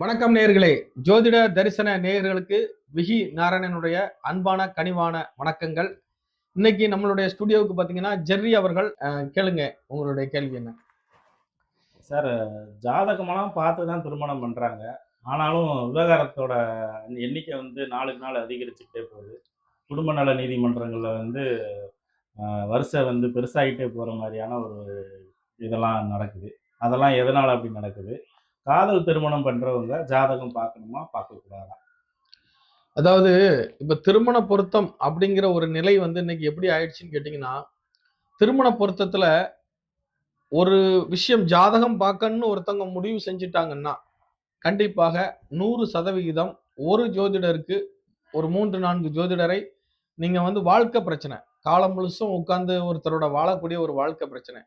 வணக்கம் நேயர்களே. ஜோதிட தரிசன நேயர்களுக்கு விகி நாராயணனுடைய அன்பான கனிவான வணக்கங்கள். இன்னைக்கு நம்மளுடைய ஸ்டுடியோவுக்கு பாத்தீங்கன்னா ஜெர்ரி அவர்கள் கேளுங்க உங்களுடைய கேள்வி என்ன? சார் ஜாதகமெல்லாம் பார்த்து தான் திருமணம் பண்ணுறாங்க ஆனாலும் விவகாரத்தோட எண்ணிக்கை வந்து நாளுக்கு நாள் அதிகரிச்சுக்கிட்டே போகுது. குடும்ப நல நீதிமன்றங்களில் வந்து வருஷம் வந்து பெருசாகிட்டே போகிற மாதிரியான ஒரு இதெல்லாம் நடக்குது. அதெல்லாம் எதனால் அப்படி நடக்குது? காதல் திருமணம் பண்றவங்க ஜாதகம் பார்க்கணுமா? பார்க்கக்கூடாதா? அதாவது இப்ப திருமண பொருத்தம் அப்படிங்கிற ஒரு நிலை வந்து இன்னைக்கு எப்படி ஆயிடுச்சுன்னு கேட்டீங்கன்னா திருமண பொருத்தத்துல ஒரு விஷயம் ஜாதகம் பார்க்கணும்னு ஒருத்தவங்க முடிவு செஞ்சுட்டாங்கன்னா கண்டிப்பாக நூறு சதவிகிதம் ஒரு ஜோதிடருக்கு ஒரு மூன்று நான்கு ஜோதிடரை நீங்க வந்து வாழ்க்கை பிரச்சனை. காலம் முழுசும் உட்கார்ந்து ஒருத்தரோட வாழக்கூடிய ஒரு வாழ்க்கை பிரச்சனை.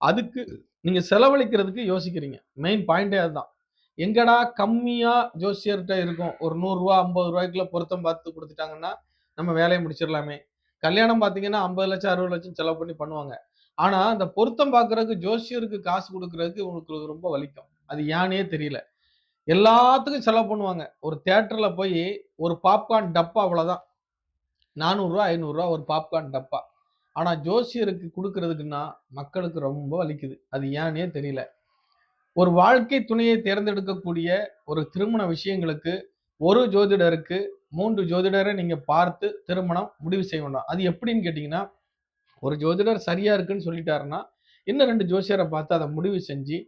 அதுக்கு நீங்க செலவழிக்கிறதுக்கு யோசிக்கிறீங்க. மெயின் பாயிண்டே அதுதான். எங்கடா கம்மியா ஜோசியர்கிட்ட இருக்கும்? ஒரு நூறுரூவா ஐம்பது ரூபாய்க்குள்ள பொருத்தம் பார்த்து கொடுத்துட்டாங்கன்னா நம்ம வேலையை முடிச்சிடலாமே. கல்யாணம் பார்த்தீங்கன்னா ஐம்பது லட்சம் அறுபது லட்சம் செலவு பண்ணி பண்ணுவாங்க. ஆனா அந்த பொருத்தம் பார்க்கறதுக்கு ஜோசியருக்கு காசு கொடுக்கறதுக்கு உங்களுக்கு ரொம்ப வலிக்கும். அது ஏன்னே தெரியல. எல்லாத்துக்கும் செலவு பண்ணுவாங்க. ஒரு தேட்டரில் போய் ஒரு பாப்கார்ன் டப்பா அவ்வளோதான் நானூறுரூவா ஐநூறுரூவா ஒரு பாப்கார்ன் டப்பா. ஆனால் ஜோசியருக்கு கொடுக்கறதுக்குன்னா மக்களுக்கு ரொம்ப வலிக்குது. அது ஏனே தெரியல. ஒரு வாழ்க்கை துணையை தேர்ந்தெடுக்கக்கூடிய ஒரு திருமண விஷயங்களுக்கு ஒரு ஜோதிடருக்கு மூன்று ஜோதிடரை நீங்க பார்த்து திருமணம் முடிவு செய்ய வேண்டாம் அது எப்படின்னு கேட்டீங்கன்னா ஒரு ஜோதிடர் சரியா இருக்குன்னு சொல்லிட்டாருன்னா இன்னும் ரெண்டு ஜோசியரை பார்த்து அதை முடிவு செஞ்சு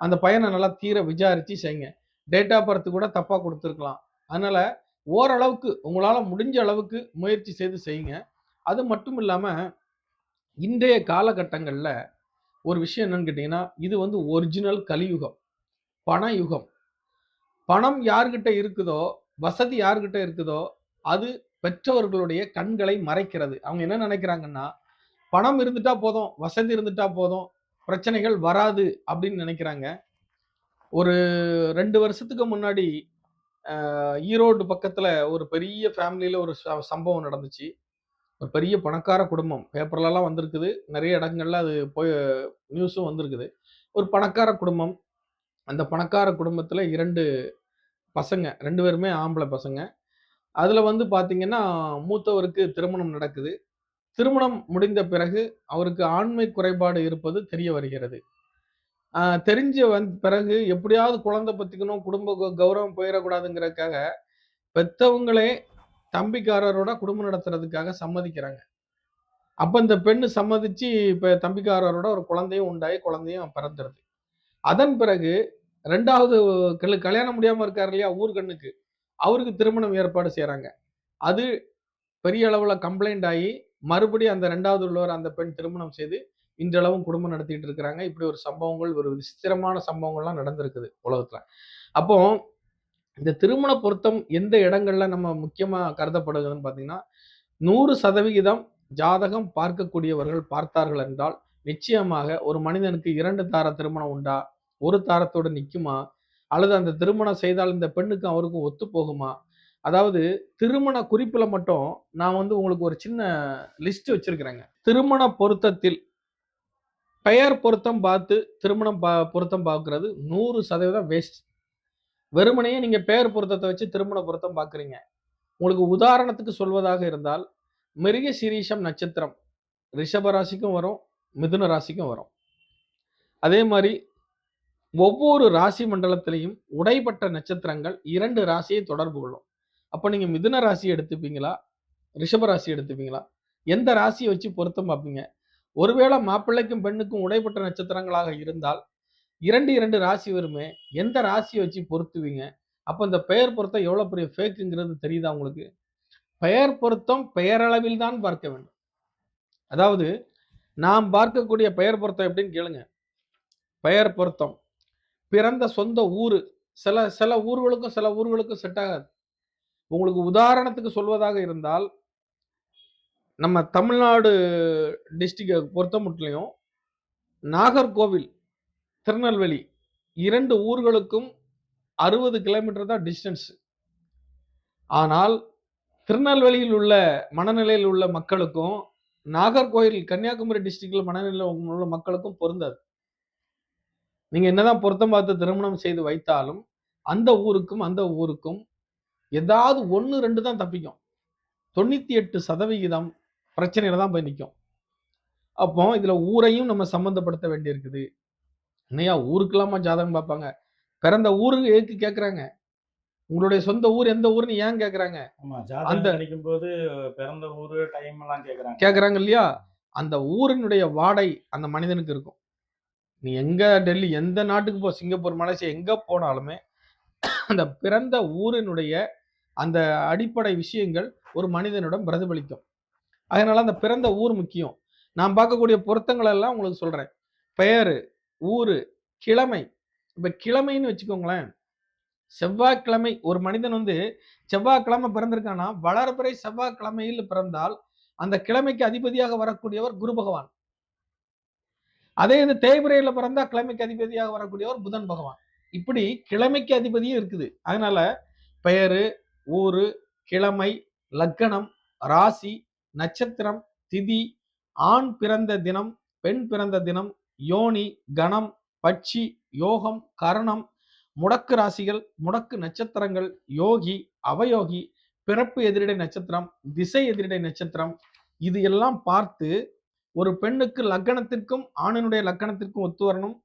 அந்த பையனை நல்லா தீர விசாரிச்சு செய்யுங்க. டேட் ஆஃப் பர்த் கூட தப்பா கொடுத்துருக்கலாம். அதனால ஓரளவுக்கு உங்களால முடிஞ்ச அளவுக்கு முயற்சி செய்து செய்யுங்க. அது மட்டும் இல்லாம இன்றைய காலகட்டங்களில் ஒரு விஷயம் என்னன்னு கேட்டீங்கன்னா இது வந்து ஒரிஜினல் கலியுகம் பண யுகம் பணம் யார்கிட்ட இருக்குதோ வசதி யார்கிட்ட இருக்குதோ அது பெற்றவர்களுடைய கண்களை மறைக்கிறது. அவங்க என்ன நினைக்கிறாங்கன்னா பணம் இருந்துட்டா போதும் வசதி இருந்துட்டா போதும் பிரச்சனைகள் வராது அப்படின்னு நினைக்கிறாங்க. ஒரு ரெண்டு வருஷத்துக்கு முன்னாடி ஈரோடு பக்கத்தில் ஒரு பெரிய ஃபேமிலியில் ஒரு ச- சம்பவம் நடந்துச்சு. ஒரு பெரிய பணக்கார குடும்பம். பேப்பர்லலாம் வந்திருக்குது. நிறைய இடங்கள்ல அது போய் நியூஸும் வந்திருக்குது. ஒரு பணக்கார குடும்பம். அந்த பணக்கார குடும்பத்தில் இரண்டு பசங்க. ரெண்டு பேருமே ஆம்பளை பசங்க. அதில் வந்து பார்த்திங்கன்னா மூத்தவருக்கு திருமணம் நடக்குது. திருமணம் முடிந்த பிறகு அவருக்கு ஆண்மை குறைபாடு இருப்பது தெரிய வருகிறது. தெரிஞ்ச வந் பிறகு எப்படியாவது குழந்தை பற்றிக்கணும் குடும்ப கௌரவம் போயிடக்கூடாதுங்கிறதுக்காக பெத்தவங்களே தம்பிக்காரரோட குடும்பம் நடத்துறதுக்காக சம்மதிக்கிறாங்க. அப்ப இந்த பெண்ணு சம்மதிச்சு இப்ப தம்பிக்காரரோட ஒரு குழந்தையும் உண்டாயி குழந்தையும் பிறந்துருது. அதன் பிறகு ரெண்டாவது கல்- கல்யாணம் முடியாம இருக்காரு இல்லையா ஊர்கண்ணுக்கு அவருக்கு திருமணம் ஏற்பாடு செய்கிறாங்க அது பெரிய அளவுல கம்ப்ளைண்ட் ஆகி மறுபடியும் அந்த ரெண்டாவது உள்ளவர் அந்த பெண் திருமணம் செய்து இன்றளவும் குடும்பம் நடத்திட்டு இருக்கிறாங்க. இப்படி ஒரு சம்பவங்கள் ஒரு விசித்திரமான சம்பவங்கள்லாம் நடந்திருக்குது உலகத்துல. அப்போ இந்த திருமண பொருத்தம் எந்த இடங்கள்ல நம்ம முக்கியமா கருதப்படுகிறதுன்னு பாத்தீங்கன்னா நூறு சதவிகிதம் ஜாதகம் பார்க்கக்கூடியவர்கள் பார்த்தார்கள் என்றால் நிச்சயமாக ஒரு மனிதனுக்கு இரண்டு தார திருமணம் உண்டா? ஒரு தாரத்தோடு நிற்குமா அல்லது அந்த திருமணம் செய்தால் இந்த பெண்ணுக்கும் அவருக்கும் ஒத்து போகுமா? அதாவது திருமண குறிப்பில் மட்டும் நான் வந்து உங்களுக்கு ஒரு சின்ன லிஸ்ட் வச்சிருக்கிறேங்க. திருமண பொருத்தத்தில் பெயர் பொருத்தம் பார்த்து திருமணம் பா பொருத்தம் பார்க்கறது நூறு சதவீதம் வேஸ்ட் வெறுமனையே நீங்க பெயர் பொருத்தத்தை வச்சு திருமண பொருத்தம் பார்க்குறீங்க உங்களுக்கு உதாரணத்துக்கு சொல்வதாக இருந்தால் மிருக சிரீஷம் நட்சத்திரம் ரிஷப ராசிக்கும் வரும் மிதுன ராசிக்கும் வரும். அதே மாதிரி ஒவ்வொரு ராசி மண்டலத்திலையும் உடைப்பட்ட நட்சத்திரங்கள் இரண்டு ராசியை தொடர்பு கொள்ளும். அப்போ நீங்கள் மிதுன ராசி எடுத்துப்பீங்களா ரிஷப ராசி எடுத்துப்பீங்களா? எந்த ராசியை வச்சு பொருத்தம் பார்ப்பீங்க ஒருவேளை மாப்பிள்ளைக்கும் பெண்ணுக்கும் உடைப்பட்ட நட்சத்திரங்களாக இருந்தால் இரண்டு இரண்டு ராசி வருமே? எந்த ராசியை வச்சு பொருத்துவீங்க? அப்போ இந்த பெயர் பொருத்தம் எவ்வளோ பெரிய ஃபேக்குங்கிறது தெரியுதா உங்களுக்கு? பெயர் பொருத்தம் பெயரளவில் தான் பார்க்க வேண்டும். அதாவது நாம் பார்க்கக்கூடிய பெயர் பொருத்தம் எப்படின்னு கேளுங்க. பெயர் பொருத்தம். பிறந்த சொந்த ஊர். சில சில ஊர்களுக்கும் சில ஊர்களுக்கும் செட் ஆகாது. உங்களுக்கு உதாரணத்துக்கு சொல்வதாக இருந்தால் நம்ம தமிழ்நாடு டிஸ்ட்ரிக்ட் பொறுத்த மட்டும் நாகர்கோவில் திருநெல்வேலி. இரண்டு ஊர்களுக்கும் அறுபது கிலோமீட்டர் தான் டிஸ்டன்ஸ் ஆனால் திருநெல்வேலியில் உள்ள மனநிலையில் உள்ள மக்களுக்கும் நாகர்கோயில் கன்னியாகுமரி டிஸ்ட்ரிக்டில் மனநிலையில் உள்ள மக்களுக்கும் பொருந்தாது. நீங்கள் என்னதான் பொருத்தம் பார்த்து திருமணம் செய்து வைத்தாலும் அந்த ஊருக்கும் அந்த ஊருக்கும் ஏதாவது ஒன்று ரெண்டு தான் தப்பிக்கும். தொண்ணூற்றி எட்டு சதவிகிதம் பிரச்சனையில தான் போய் நிற்கும் அப்போ இதில் ஊரையும் நம்ம சம்மந்தப்படுத்த வேண்டியிருக்குது. என்னையா ஊருக்கெல்லாமா ஜாதகம் பார்ப்பாங்க? பிறந்த ஊருக்கு எதுக்கு கேட்குறாங்க உங்களுடைய சொந்த ஊர் எந்த ஊர்னு ஏன் கேட்குறாங்க அந்த- கிடைக்கும் போது பிறந்த ஊரு டைம் எல்லாம் கேக்குறாங்க. கேட்குறாங்க இல்லையா? அந்த ஊரினுடைய வாடை அந்த மனிதனுக்கு இருக்கும். நீ எங்க டெல்லி எந்த நாட்டுக்கு போ சிங்கப்பூர் மலேசியா எங்க போனாலுமே அந்த பிறந்த ஊரினுடைய அந்த அடிப்படை விஷயங்கள் ஒரு மனிதனிடம் பிரதிபலிக்கும். அதனால அந்த பிறந்த ஊர் முக்கியம். நான் பார்க்கக்கூடிய பொருத்தங்கள் எல்லாம் உங்களுக்கு சொல்றேன். பெயரு ஊரு கிழமை. இப்போ கிழமைன்னு வச்சுக்கோங்களேன். செவ்வாய்க்கிழமை ஒரு மனிதன் வந்து செவ்வாய்க்கிழமை பிறந்திருக்கானா வளர்பிறை செவ்வாய்க்கிழமையில் பிறந்தால் அந்த கிழமைக்கு அதிபதியாக வரக்கூடியவர் குரு பகவான். அதே இது தேய்பிரையில் பிறந்தா கிழமைக்கு அதிபதியாக வரக்கூடியவர் புதன் பகவான். இப்படி கிழமைக்கு அதிபதியும் இருக்குது. அதனால பெயரு ஊரு கிழமை லக்கணம் ராசி நட்சத்திரம் திதி ஆண் பிறந்த தினம் பெண் பிறந்த தினம் யோனி கணம் பட்சி யோகம் கரணம் முடக்கு ராசிகள் முடக்கு நட்சத்திரங்கள் யோகி அவயோகி பிறப்பு எதிரிடை நட்சத்திரம் திசை எதிரிடை நட்சத்திரம் இது எல்லாம் பார்த்து ஒரு பெண்ணுக்கு லக்கணத்திற்கும் ஆணினுடைய லக்கணத்திற்கும் ஒத்து வரணும்.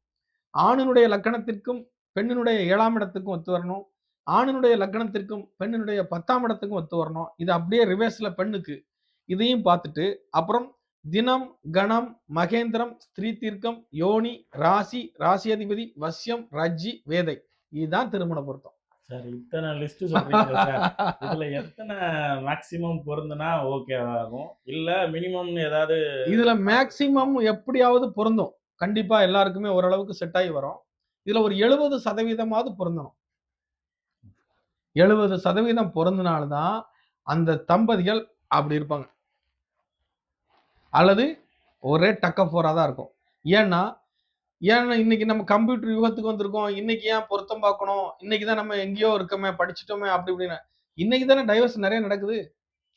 ஆணினுடைய லக்கணத்திற்கும் பெண்ணினுடைய ஏழாம் இடத்துக்கும் ஒத்து வரணும். ஆணினுடைய லக்கணத்திற்கும் பெண்ணினுடைய பத்தாம் இடத்துக்கும் ஒத்து வரணும். இது அப்படியே ரிவர்ஸ்ல பெண்ணுக்கு. இதையும் பார்த்துட்டு அப்புறம் தினம் கணம் மகேந்திரம் ஸ்திரீ தீர்க்கம் யோனி ராசி ராசி அதிபதி வசியம் ரஜ்ஜி வேதை. இதுதான் திருமண பொருத்தம். சார் இத்தனை லிஸ்ட் சொல்றீங்க இதுல எத்தனை மேக்சிமம் பொருந்துனா ஓகே ஆகும் இல்ல மினிமம் ஏதாவது இதுல மேக்சிமம் எப்படியாவது பொருந்தும். கண்டிப்பா எல்லாருக்குமே ஓரளவுக்கு செட் ஆகி வரும். இதுல ஒரு எழுபது சதவீதமாவது பொருந்தணும். எழுபது சதவீதம் பொருந்தினால்தான் அந்த தம்பதிகள் அப்படி இருப்பாங்க. அல்லது ஒரே டக்க ஃபோரா தான் இருக்கும். ஏன்னா ஏன்னா இன்னைக்கு நம்ம கம்ப்யூட்டர் யுகத்துக்கு வந்திருக்கோம். இன்னைக்கு ஏன் பொருத்தம் பார்க்கணும்? இன்னைக்கு தான் நம்ம எங்கேயோ இருக்கோமே படிச்சிட்டோமே அப்படி இப்படின்னு. இன்னைக்கு தானே டைவர்ஸ் நிறைய நடக்குது.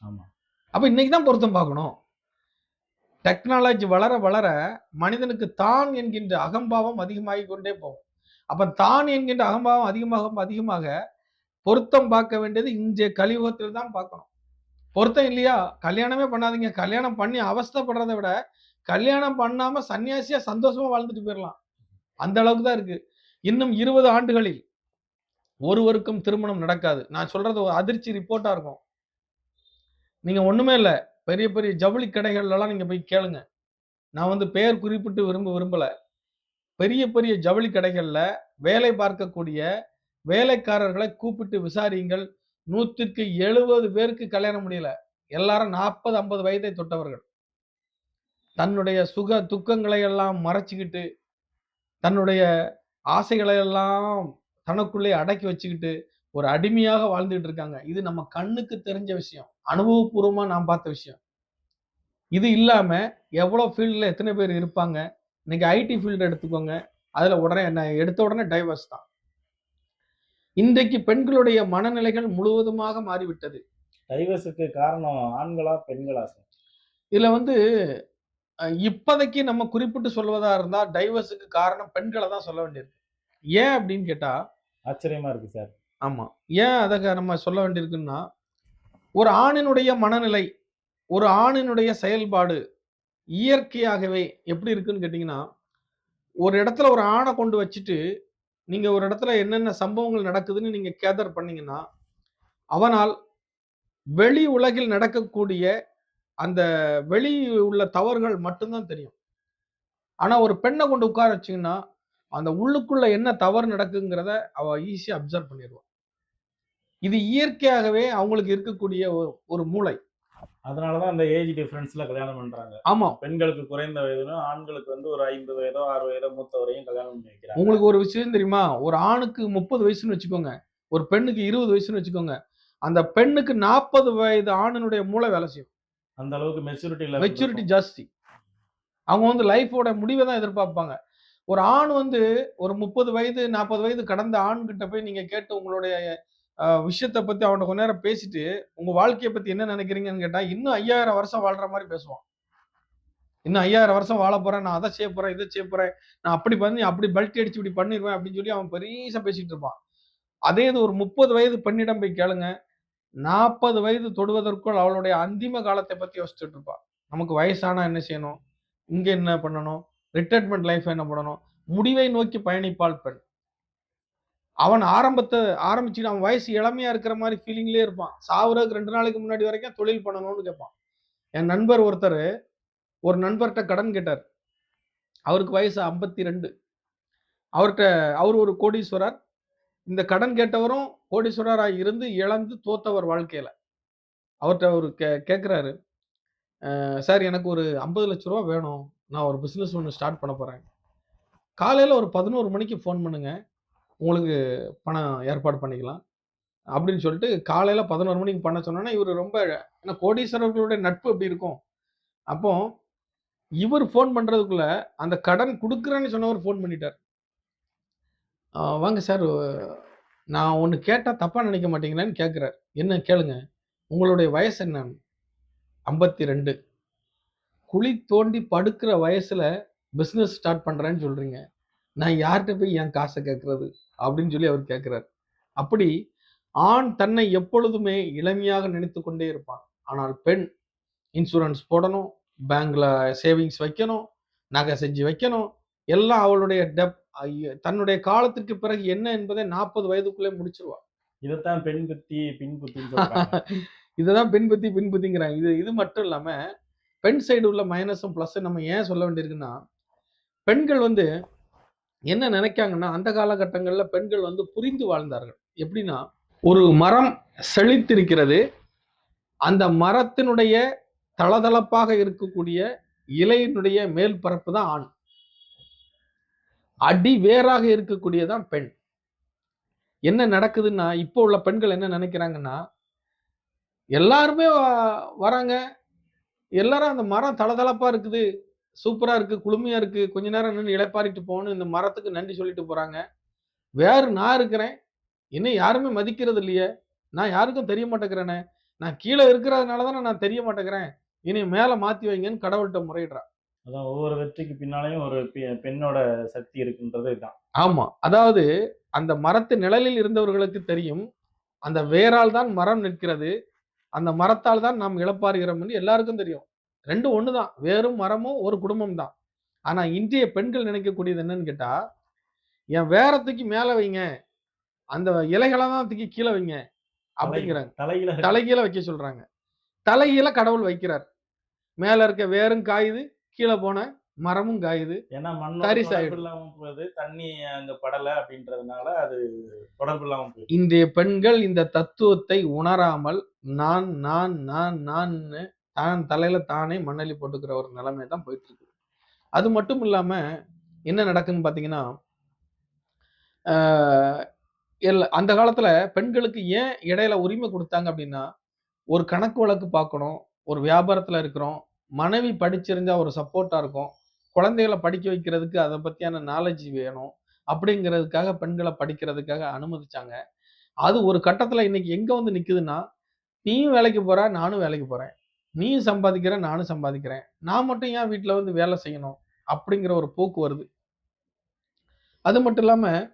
ஆமா. அப்ப இன்னைக்கு தான் பொருத்தம் பார்க்கணும். டெக்னாலஜி வளர வளர மனிதனுக்கு தான் என்கின்ற அகம்பாவம் அதிகமாகி கொண்டே போகும். அப்ப தான் என்கின்ற அகம்பாவம் அதிகமாக அதிகமாக பொருத்தம் பார்க்க வேண்டியது இன்றைய கலியுகத்தில் தான் பார்க்கணும். பொருத்தம் இல்லையா? கல்யாணமே பண்ணாதீங்க. கல்யாணம் பண்ணி அவஸ்தப்படுறத விட கல்யாணம் பண்ணாம சன்னியாசியா சந்தோஷமா வாழ்ந்துட்டு போயிடலாம் அந்த அளவுக்கு தான் இருக்கு. இன்னும் இருபது ஆண்டுகளில் ஒருவருக்கும் திருமணம் நடக்காது. நான் சொல்றது ஒரு அதிர்ச்சி ரிப்போர்ட்டா இருக்கும். நீங்க ஒண்ணுமே இல்லை. பெரிய பெரிய ஜவுளி கடைகள்லாம் நீங்க போய் கேளுங்க. நான் வந்து பெயர் குறிப்பிட்டு விரும்ப விரும்பல. பெரிய பெரிய ஜவுளி கடைகள்ல வேலை பார்க்கக்கூடிய வேலைக்காரர்களை கூப்பிட்டு விசாரியுங்கள் நூற்றுக்கு எழுபது பேருக்கு கல்யாணம் முடியல. எல்லாரும் நாற்பது ஐம்பது வயதை தொட்டவர்கள். தன்னுடைய சுக துக்கங்களை எல்லாம் மறைச்சிக்கிட்டு தன்னுடைய ஆசைகளை எல்லாம் தனக்குள்ளே அடக்கி வச்சுக்கிட்டு ஒரு அடிமையாக வாழ்ந்துகிட்டு இருக்காங்க. இது நம்ம கண்ணுக்கு தெரிஞ்ச விஷயம். அனுபவபூர்வமாக நான் பார்த்த விஷயம். இது இல்லாமல் எவ்வளோ ஃபீல்டில் எத்தனை பேர் இருப்பாங்க? இன்னைக்கு ஐடி ஃபீல்டு எடுத்துக்கோங்க. அதில் உடனே என்ன எடுத்த உடனே டைவர்ஸ் தான். இன்றைக்கு பெண்களுடைய மனநிலைகள் முழுவதுமாக மாறிவிட்டது. டைவர்ஸுக்கு காரணம் ஆண்களா பெண்களா சார்? இதுல வந்து இப்போதைக்கு நம்ம குறிப்பிட்டு சொல்வதா இருந்தா டைவர்ஸுக்கு காரணம் பெண்களை தான் சொல்ல வேண்டியிருக்கு. ஏன் அப்படின்னு கேட்டா ஆச்சரியமா இருக்கு சார். ஆமா. ஏன் அதை நம்ம சொல்ல வேண்டியிருக்குன்னா ஒரு ஆணினுடைய மனநிலை ஒரு ஆணினுடைய செயல்பாடு இயற்கையாகவே எப்படி இருக்குன்னு கேட்டிங்கன்னா ஒரு இடத்துல ஒரு ஆணை கொண்டு வச்சுட்டு நீங்க ஒரு இடத்துல என்னென்ன சம்பவங்கள் நடக்குதுன்னு நீங்க கேதர் பண்ணீங்கன்னா அவனால் வெளி உலகில் நடக்கக்கூடிய அந்த வெளி உள்ள தவறுகள் மட்டும்தான் தெரியும். ஆனா ஒரு பெண்ணை கொண்டு உட்கார வச்சீங்கன்னா அந்த உள்ளுக்குள்ள என்ன தவறு நடக்குங்கிறத அவ ஈஸியா அப்சர்வ் பண்ணிடுவான் இது இயற்கையாகவே அவங்களுக்கு இருக்கக்கூடிய ஒரு- மூளை. மூளை அதனாலதான் அந்த ஏஜ் டிஃபரன்ஸ்ல கல்யாணம் பண்றாங்க. ஆமா. பெண்களுக்கு குறைந்த வயதுனும் ஆண்களுக்கு வந்து ஒரு ஐம்பது வயதோ ஆறு வயதோ மூத்த வரையும் கல்யாணம் பண்ணி வைக்கிறாங்க. உங்களுக்கு ஒரு விஷயம் தெரியுமா? ஒரு ஆணுக்கு முப்பது வயசுன்னு வச்சுக்கோங்க. ஒரு பெண்ணுக்கு இருபது வயசுன்னு வச்சுக்கோங்க. அந்த பெண்ணுக்கு நாற்பது வயது ஆணினுடைய மூளை வேலை செய்யும். அந்த அளவுக்கு மெச்சூரிட்டி மெச்சூரிட்டி ஜாஸ்தி. அவங்க வந்து லைஃபோட முடிவை தான் எதிர்பார்ப்பாங்க. ஒரு ஆண் வந்து ஒரு முப்பது வயது நாற்பது வயது கடந்த ஆண் கிட்ட போய் நீங்க கேட்டு உங்களுடைய விஷயத்தை பத்தி அவன்கிட்ட கொஞ்ச நேரம் பேசிட்டு உங்க வாழ்க்கையை பத்தி என்ன நினைக்கிறீங்கன்னு கேட்டா இன்னும் ஐயாயிரம் வருஷம் வாழ்ற மாதிரி பேசுவான். இன்னும் ஐயாயிரம் வருஷம் வாழ போறேன் நான் அதை செய்ய போறேன் இதை செய்ய போறேன் நான் அப்படி பண்ணி அப்படி பல்ட்டி அடிச்சு இப்படி பண்ணிடுவேன் அப்படின்னு சொல்லி அவன் பெருசா பேசிட்டு இருப்பான். அதே இது ஒரு முப்பது வயது பெண்ணிடம் போய் கேளுங்க நாற்பது வயது தொடுவதற்குள் அவளுடைய அந்திம காலத்தை பத்தி யோசிச்சுட்டு இருப்பான். நமக்கு வயசானா என்ன செய்யணும்? இங்க என்ன பண்ணணும்? ரிட்டையர்மெண்ட் லைஃப் என்ன பண்ணணும்? முடிவை நோக்கி பயணிப்பாள் பெண். அவன் ஆரம்பத்தை ஆரம்பிச்சுட்டு அவன் வயசு இளமையா இருக்கிற மாதிரி ஃபீலிங்லேயே இருப்பான். சாவுறதுக்கு ரெண்டு நாளைக்கு முன்னாடி வரைக்கும் தொழில் பண்ணணும்னு கேட்பான். என் நண்பர் ஒருத்தர் ஒரு நண்பர்கிட்ட கடன் கேட்டார். அவருக்கு வயசு ஐம்பத்தி ரெண்டு. அவர்கிட்ட அவர் ஒரு கோடீஸ்வரர். இந்த கடன் கேட்டவரும் கோடீஸ்வரராக இருந்து இழந்து தோத்தவர் வாழ்க்கையில். அவர்கிட்ட அவர் கே கேட்குறாரு சார் எனக்கு ஒரு ஐம்பது லட்ச ரூபா வேணும். நான் ஒரு பிஸ்னஸ் ஒன்று ஸ்டார்ட் பண்ண போகிறேன் காலையில் ஒரு பதினோரு மணிக்கு ஃபோன் பண்ணுங்கள் உங்களுக்கு பணம் ஏற்பாடு பண்ணிக்கலாம். அப்படின்னு சொல்லிட்டு காலையில் பதினோரு மணிக்கு பண்ண சொன்னோன்னா இவர் ரொம்ப ஏன்னா கோடீஸ்வரர்களுடைய நட்பு எப்படி இருக்கும். அப்போ இவர் ஃபோன் பண்ணுறதுக்குள்ள அந்த கடன் கொடுக்குறேன்னு சொன்னவர் ஃபோன் பண்ணிட்டார். வாங்க சார் நான் ஒன்று கேட்டால் தப்பாக நினைக்க மாட்டீங்களான்னு கேட்குறார் என்ன கேளுங்க உங்களுடைய வயசு என்ன? ஐம்பத்தி ரெண்டு குழி தோண்டி படுக்கிற வயசில் பிஸ்னஸ் ஸ்டார்ட் பண்ணுறேன்னு சொல்கிறீங்க நான் யார்கிட்ட போய் என் காசை கேட்கறது? அப்படின்னு சொல்லி அவர் கேட்கிறார். அப்படி ஆண் தன்னை எப்பொழுதுமே இளமையாக நினைத்து கொண்டே இருப்பான். ஆனால் பெண் இன்சூரன்ஸ் போடணும் பேங்க்ல சேவிங்ஸ் வைக்கணும் நகை செஞ்சு வைக்கணும் எல்லாம் அவளுடைய டெப் தன்னுடைய காலத்திற்கு பிறகு என்ன என்பதை நாற்பது வயதுக்குள்ளே முடிச்சிருவா இதைத்தான் பெண் புத்தி பின் புத்தின்னு சொல்றாங்க. இதுதான் பெண் பத்தி பின் பத்திங்கிறாங்க இது இது மட்டும் இல்லாம பெண் சைடு உள்ள மைனஸும் ப்ளஸ் நம்ம ஏன் சொல்ல வேண்டியிருக்குன்னா பெண்கள் வந்து என்ன நினைக்காங்கன்னா அந்த காலகட்டங்களில் பெண்கள் வந்து புரிந்து வாழ்ந்தார்கள். எப்படின்னா ஒரு மரம் செழித்திருக்கிறது. அந்த மரத்தினுடைய தளதளப்பாக இருக்கக்கூடிய இலையினுடைய மேல் பரப்பு தான் ஆண். அடி வேறாக இருக்கக்கூடியதான் பெண். என்ன நடக்குதுன்னா இப்போ உள்ள பெண்கள் என்ன நினைக்கிறாங்கன்னா எல்லாருமே வராங்க. எல்லாரும் அந்த மரம் தளதளப்பா இருக்குது. சூப்பரா இருக்கு குளுமையா இருக்கு. கொஞ்ச நேரம் நின்று இளைப்பாரிட்டு போகணும் இந்த மரத்துக்கு நன்றி சொல்லிட்டு போறாங்க. வேறு நான் இருக்கிறேன். இன்னும் யாருமே மதிக்கிறது இல்லையே. நான் யாருக்கும் தெரிய மாட்டேங்கிறேனே. நான் கீழே இருக்கிறதுனால தானே நான் தெரிய மாட்டேங்கிறேன். இனி மேல மாத்தி வைங்கன்னு கடவுள்கிட்ட முறையிடுறா. அதான் ஒவ்வொரு வெற்றிக்கு பின்னாலேயும் ஒரு பெண்ணோட சக்தி இருக்குன்றது இதுதான். ஆமா. அதாவது அந்த மரத்து நிழலில் இருந்தவர்களுக்கு தெரியும். அந்த வேரால் தான் மரம் நிற்கிறது. அந்த மரத்தால் தான் நாம் இழப்பாருகிறோம் என்று எல்லாருக்கும் தெரியும். ரெண்டும் ஒண்ணுதான் வேரும் மரமும் ஒரு குடும்பம் தான். ஆனா இன்றைய பெண்கள் நினைக்கக்கூடியது என்னன்னு கேட்டா என் வேற தூக்கி மேல வைங்க. அந்த இலைகளை தான் தூக்கி கீழே வைங்க. அப்படிங்கிறாங்க. தலையில தலைகீழ வைக்க சொல்றாங்க. தலைகீழ கடவுள் வைக்கிறார். மேல இருக்க வேரும் காயுது கீழே போன மரமும் காயுது. ஏன்னா. இல்லாம போகுது. தண்ணி அங்க படல அப்படின்றதுனால அது தொடர்பு இல்லாம போயிடுது. இன்றைய பெண்கள் இந்த தத்துவத்தை உணராமல் நான் நான் நான் நான்னு தான் தலையில தானே மண்ணள்ளி போட்டுக்கிற ஒரு நிலைமை தான் போயிட்டு இருக்கு அது மட்டும் இல்லாம என்ன நடக்குன்னு பாத்தீங்கன்னா அந்த காலத்துல பெண்களுக்கு ஏன் இடையில உரிமை கொடுத்தாங்க அப்படின்னா ஒரு கணக்கு வழக்கு பார்க்கணும் ஒரு வியாபாரத்துல இருக்கிறோம் மனைவி படிச்சிருந்தா ஒரு சப்போர்ட்டா இருக்கும் குழந்தைகளை படிக்க வைக்கிறதுக்கு அதை பத்தியான நாலேஜ் வேணும் அப்படிங்கிறதுக்காக பெண்களை படிக்கிறதுக்காக அனுமதிச்சாங்க. அது ஒரு கட்டத்துல இன்னைக்கு எங்க வந்து நிக்குதுன்னா நீயும் வேலைக்கு போற நானும் வேலைக்கு போறேன். நீயும் சம்பாதிக்கிற நானும் சம்பாதிக்கிறேன். நான் மட்டும் ஏன் வீட்டில் வந்து வேலை செய்யணும்? அப்படிங்கிற ஒரு போக்கு வருது. அது மட்டும் இல்லாம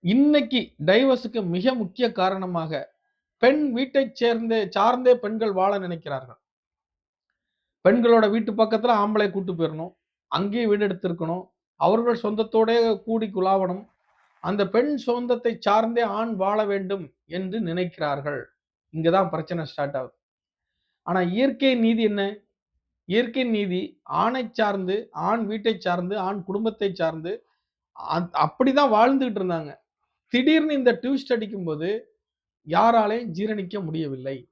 இன்னைக்கு டைவர்ஸுக்கு மிக முக்கிய காரணமாக பெண் வீட்டை சேர்ந்தே சார்ந்தே பெண்கள் வாழ நினைக்கிறார்கள். பெண்களோட வீட்டு பக்கத்துல ஆம்பளை கூட்டு போயிடணும் அங்கேயே வீடு எடுத்திருக்கணும். அவர்கள் சொந்தத்தோட கூடி குலாவணும் அந்த பெண் சொந்தத்தை சார்ந்தே ஆண் வாழ வேண்டும் என்று நினைக்கிறார்கள். இங்கதான் பிரச்சனை ஸ்டார்ட் ஆகுது. ஆனா இயற்கை நீதி என்ன? இயற்கை நீதி ஆணை சார்ந்து ஆண் வீட்டை சார்ந்து ஆண் குடும்பத்தை சார்ந்து அ- அப்படிதான் வாழ்ந்துகிட்டு இருந்தாங்க. திடீர்னு இந்த டியூஸ்ட் அடிக்கும்போது யாராலையும் ஜீரணிக்க முடியவில்லை.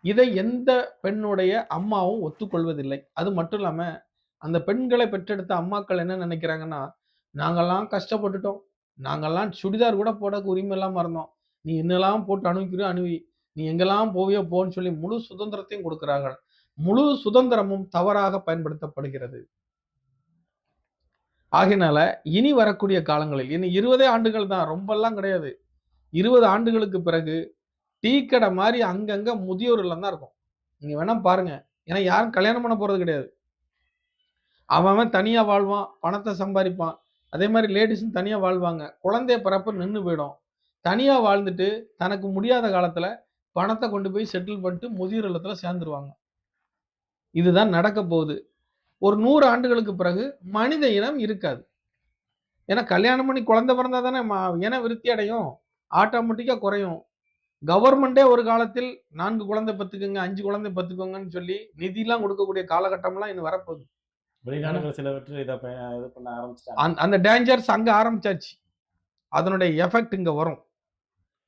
இதை எந்த பெண்ணுடைய அம்மாவும் ஒத்துக்கொள்வதில்லை. அது மட்டும் இல்லாம அந்த பெண்களை பெற்றெடுத்த அம்மாக்கள் என்ன நினைக்கிறாங்கன்னா நாங்கள்லாம் கஷ்டப்பட்டுட்டோம். நாங்கெல்லாம் சுடிதார் கூட போட உரிமை இல்லாமல் இருந்தோம். நீ என்னெல்லாம் போட்டு அனுப்பிக்கிறியோ அணுவி நீ எங்கெல்லாம் போவியோ போன்னு சொல்லி முழு சுதந்திரத்தையும் கொடுக்கிறார்கள். முழு சுதந்திரமும் தவறாக பயன்படுத்தப்படுகிறது. ஆகினால இனி வரக்கூடிய காலங்களில் இனி இருபதே ஆண்டுகள் தான் ரொம்பலாம் கிடையாது. இருபது ஆண்டுகளுக்கு பிறகு டீ கடை மாதிரி அங்கங்க முதியோர் இல்லம் தான் இருக்கும். நீங்க வேணா பாருங்க. ஏன்னா யாரும் கல்யாணம் பண்ண போறது கிடையாது. அவன் அவன் தனியா வாழ்வான் பணத்தை சம்பாதிப்பான். அதே மாதிரி லேடிஸும் தனியா வாழ்வாங்க. குழந்தைய பிறப்பு நின்று போயிடும். தனியா வாழ்ந்துட்டு தனக்கு முடியாத காலத்துல பணத்த கொண்டு போய் செட்டில் பண்ணிட்டு முதியோர் இல்லத்துல சேர்ந்துருவாங்க. இதுதான் நடக்க போகுது. ஒரு 100 ஆண்டுகளுக்கு பிறகு மனித இனம் இருக்காது. ஏன்னா கல்யாணம் பண்ணி குழந்தை பிறந்தா தானே ம இனம் விருத்தி அடையும். ஆட்டோமேட்டிக்கா குறையும். கவர்மெண்டே ஒரு காலத்தில் 4 குழந்தை பெத்துக்கங்க, 5 குழந்தை பெத்துக்கோங்கன்னு சொல்லி நிதிலாம் கொடுக்கக்கூடிய காலகட்டம்லாம் இன்னும் வரப்போகுது. அந்த டேஞ்சர்ஸ் அங்க ஆரம்பிச்சாச்சு. அதனுடைய எஃபெக்ட் இங்க வரும்.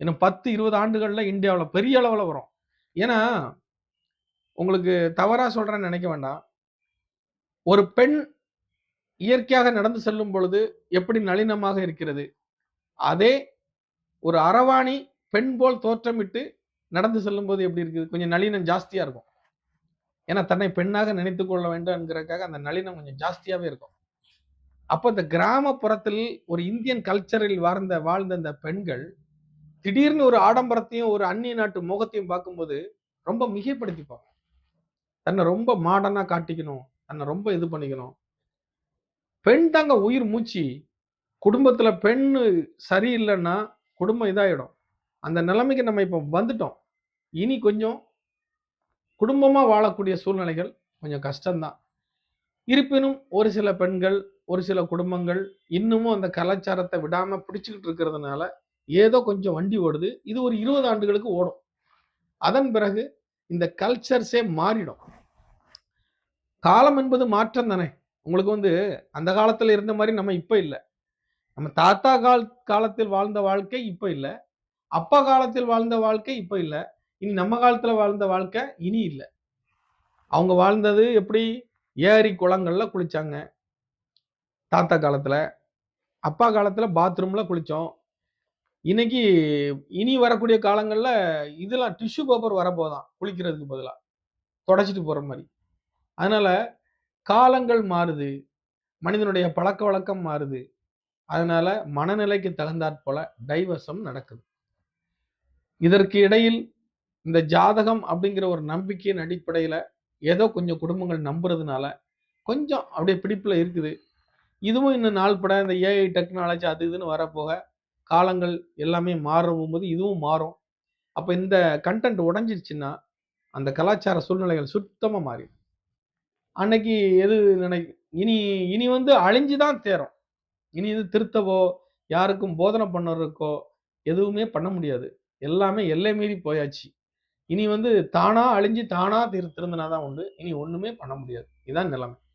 இன்னும் 10, 20 ஆண்டுகள்ல இந்தியாவில் பெரிய அளவில் வரும். ஏன்னா, உங்களுக்கு தவறாக சொல்றேன்னு நினைக்க வேண்டாம். ஒரு பெண் இயற்கையாக நடந்து செல்லும் பொழுது எப்படி நளினமாக இருக்கிறது. அதே ஒரு அரவாணி பெண் போல் தோற்றமிட்டு நடந்து செல்லும்போது எப்படி இருக்குது? கொஞ்சம் நளினம் ஜாஸ்தியா இருக்கும். ஏன்னா தன்னை பெண்ணாக நினைத்து கொள்ள வேண்டும் என்கிறதுக்காக அந்த நளினம் கொஞ்சம் ஜாஸ்தியாவே இருக்கும். அப்போ இந்த கிராமப்புறத்தில் ஒரு இந்தியன் கல்ச்சரில் வாழ்ந்த வாழ்ந்த இந்த பெண்கள், திடீர்னு ஒரு ஆடம்பரத்தையும், ஒரு அந்நிய நாட்டு முகத்தையும் பார்க்கும்போது ரொம்ப மிகைப்படுத்திப்பாங்க. தன்னை ரொம்ப மாடர்னா காட்டிக்கணும். தன்னை ரொம்ப இது பண்ணிக்கணும். பெண் தாங்க உயிர் மூச்சு. குடும்பத்துல பெண் சரியில்லைன்னா குடும்பம் இதாயிடும். அந்த நிலைமைக்கு நம்ம இப்போ வந்துட்டோம். இனி கொஞ்சம் குடும்பமா வாழக்கூடிய சூழ்நிலைகள் கொஞ்சம் கஷ்டம் தான். இருப்பினும் ஒரு சில பெண்கள், ஒரு சில குடும்பங்கள் இன்னமும் அந்த கலாச்சாரத்தை விடாம பிடிச்சுக்கிட்டு இருக்கிறதுனால, ஏதோ கொஞ்சம் வண்டி ஓடுது. இது ஒரு 20 ஆண்டுகளுக்கு ஓடும். அதன் பிறகு இந்த கல்ச்சர்ஸே மாறிடும். காலம் என்பது மாற்றம் தானே. உங்களுக்கு வந்து அந்த காலத்தில் இருந்த மாதிரி நம்ம இப்போ இல்லை நம்ம தாத்தா கால் காலத்தில் வாழ்ந்த வாழ்க்கை இப்போ இல்லை அப்பா காலத்தில் வாழ்ந்த வாழ்க்கை இப்போ இல்லை இனி நம்ம காலத்தில் வாழ்ந்த வாழ்க்கை இனி இல்லை அவங்க வாழ்ந்தது எப்படி? ஏரி, குளங்கள்ல குளிச்சாங்க. தாத்தா காலத்தில் அப்பா காலத்தில் பாத்ரூம்ல குளித்தோம் இன்னைக்கு இனி வரக்கூடிய காலங்களில் இதெல்லாம் டிஷ்யூ பேப்பர் வரப்போதான் குளிக்கிறதுக்கு பதிலாக தொடச்சிட்டு போகிற மாதிரி அதனால் காலங்கள் மாறுது. மனிதனுடைய பழக்க வழக்கம் மாறுது. அதனால் மனநிலைக்கு தகுந்தாற்போல டைவர்ஸும் நடக்குது. இதற்கு இடையில் இந்த ஜாதகம் அப்படிங்கிற ஒரு நம்பிக்கையின் அடிப்படையில் ஏதோ கொஞ்சம் குடும்பங்கள் நம்புறதுனால, கொஞ்சம் அப்படியே பிடிப்பில் இருக்குது. இதுவும் இன்னும் நாள் பட இந்த ஏஐ டெக்னாலஜி அது இதுன்னு வரப்போக, காலங்கள் எல்லாமே மாறும்போது இதுவும் மாறும். அப்போ இந்த கன்டென்ட் உடஞ்சிருச்சுன்னா அந்த கலாச்சார சூழ்நிலைகள் சுத்தமாக மாறி அன்னைக்கு எது நினை இனி இனி வந்து அழிஞ்சு தான் தேரும். இனி இது திருத்தவோ, யாருக்கும் போதனை பண்ணுறதுக்கோ எதுவுமே பண்ண முடியாது. எல்லாமே எல்லை மீறி போயாச்சு. இனி வந்து தானா அழிஞ்சு தானா திரு திருந்தினா தான் உண்டு. இனி ஒண்ணுமே பண்ண முடியாது. இதுதான் நிலைமை.